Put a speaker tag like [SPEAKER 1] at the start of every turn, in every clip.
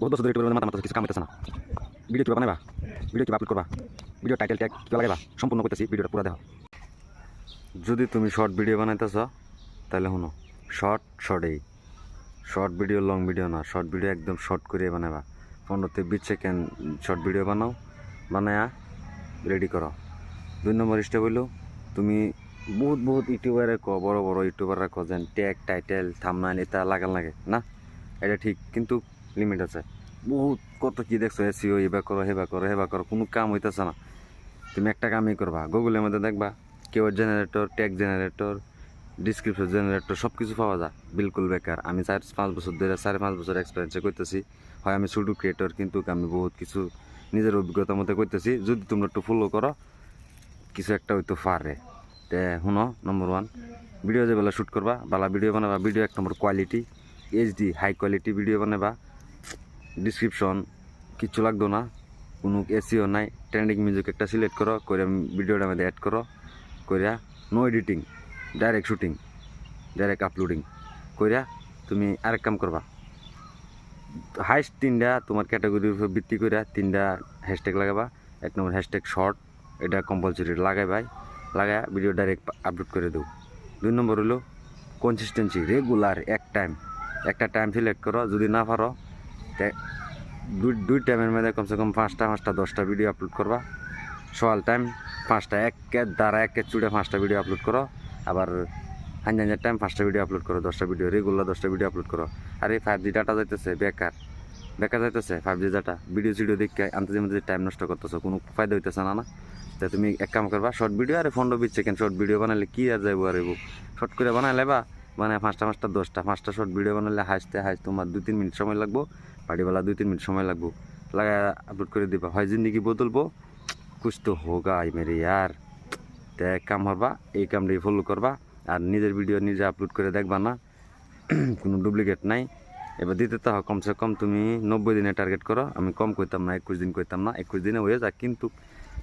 [SPEAKER 1] বহুত বছর ধরে মাথা মাথা কিছু কাম হইতেছে না। ভিডিও কিবা বানাইবা? ভিডিও কিবা আপলোড করবা? ভিডিও টাইটেল ট্যাগ কিবা লাগাইবা? সম্পূর্ণ করতেছি ভিডিওটা পুরো দেখো যদি তুমি শর্ট ভিডিও বানাইতেছ তাহলে শুনো। শর্ট শর্টেই শর্ট ভিডিও লং ভিডিও না শর্ট ভিডিও একদম শর্ট করে বানাবা থেকে বিশ সেকেন্ড শর্ট ভিডিও বানাও, বানায়া রেডি করো। দুই নম্বর স্টেপ হইল, তুমি বহুত বহুত ইউটিউবারে ক বড় বড় ইউটিউবাররা ক যেন ট্যাগ টাইটেল থামনাইল এটা লাগান লাগে, না? এটা ঠিক, কিন্তু লিমিট আছে। বহুত কত কি দেখছ এসিও এবার করো হেবা করো হেবা করো, কোনো কাম হইতেছে না। তুমি একটা কামই করবা গুগলের মধ্যে দেখবা keyword generator tag generator description generator সব কিছু পাওয়া যায়। বিলকুল বেকার। আমি চার, পাঁচ বছর ধরে সাড়ে পাঁচ বছর এক্সপিরিয়েন্সে করতেছি। হয় আমি শুধু ক্রিয়েটর কিন্তু আমি বহুত কিছু নিজের অভিজ্ঞতা মধ্যে করতেছি। যদি তোমরা একটু ফলো করো, কিছু একটা হইতো পারে। তে শুনো নম্বর ওয়ান ভিডিও যেবেলা শ্যুট করবা, বালা ভিডিও বানাবা ভিডিও এক number quality HD high quality video বানাবা। Description কিচ্ছু লাগতো না, কোনো এসিও নাই ট্রেন্ডিং মিউজিক একটা সিলেক্ট করো করে ভিডিওটা মধ্যে অ্যাড করো, কইরা no editing direct shooting direct uploading কইরা তুমি আরেক কাম করবা। হাইস্ট তিনটা তোমার ক্যাটাগরির উপর ভিত্তি করে তিনটা হ্যাশট্যাগ লাগাবা, এক নম্বর হ্যাশট্যাগ শর্ট এটা কম্পালসরি লাগাই ভাই লাগায় ভিডিও ডাইরেক্ট আপলোড করে দেবো দুই নম্বর হলো কনসিস্টেন্সি রেগুলার এক টাইম একটা টাইম সিলেক্ট করো, যদি না পারো দুই টাইমের মধ্যে কমসে কম পাঁচটা পাঁচটা, দশটা ভিডিও আপলোড করবা। সকাল টাইম পাঁচটা একে দ্বারা একে চুড়ে পাঁচটা ভিডিও আপলোড করো। আবার হাঞ্জাঞ্জার টাইম পাঁচটা ভিডিও আপলোড করো, দশটা ভিডিও রেগুলার দশটা ভিডিও আপলোড করো। আর এই ফাইভ জি ডাটা যাইতেছে, বেকার। বেকার যাইতেছে ফাইভ জি ডাটা ভিডিও সিডিও দেখে আনতে মধ্যে টাইম নষ্ট করতেছো, কোনো ফায়দা হইতেছে না না? তা তুমি এক কাম করবা শর্ট ভিডিও আর পনেরো, বিশ কেন শর্ট ভিডিও বানালে কি আর যাইবো আর শর্ট করে বানাইলে বা মানে পাঁচটা পাঁচটা, দশটা। পাঁচটা শর্ট ভিডিও বানালে হাসতে হাসতে তোমার দুই, তিন মিনিট সময় লাগবো। বাড়িবেলা দুই, তিন মিনিট সময় লাগবো। লাগা আপলোড করে দিবা। হয় জিন্দগি বদলবো? কুছ তো হোগা আই মেরে ইয়ার। তে এক কাম করবা, এই কামটাই ফলো করবা। আর নিজের ভিডিও নিজে আপলোড করে দেখবা না। কোনো ডুপ্লিকেট নাই। এবার দিতে তো কমসে কম তুমি নব্বই দিনে টার্গেট করো। আমি কম করতাম না, একুশ দিন করতাম না। একুশ দিনে হয়ে যাক কিন্তু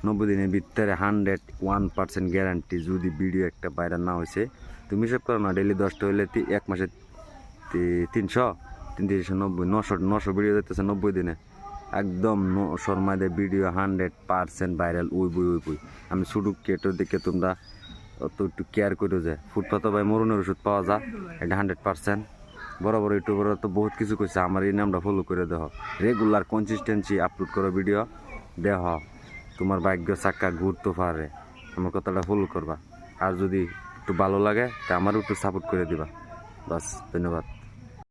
[SPEAKER 1] নব্বই দিনের ভিতরে হান্ড্রেড ওয়ান পার্সেন্ট গ্যারান্টি যদি ভিডিও একটা বাইরে না হয়েছে তুমি হিসেব করো না ডেলি দশটা হইলে এক মাসে তিনশো? তিন তিনশো নব্বই, নশো নশো ভিডিও দিতেছে নব্বই দিনে। একদম নশোর মধ্যে ভিডিও হান্ড্রেড পার্সেন্ট ভাইরাল উই, বুই উই, বুই। আমি শুধু কেটো দেখে তোমরা অত একটু কেয়ার করে যায় ফুটপাতে ভাই মরণের ওষুধ পাওয়া যায়, এটা হান্ড্রেড পার্সেন্ট বড় বড় ইউটিউবাররা তো বহুত কিছু করছে আমার এই নামটা ফলো করে দেহ। রেগুলার কনসিস্টেন্সি আপলোড করো ভিডিও দেহ। তোমার ভাগ্য চাক্কা ঘুরতে পারে, আমার কথাটা ফলো করবা। আর যদি একটু ভালো লাগে তা আমারও একটু সাপোর্ট করে দিবা। বাস ধন্যবাদ।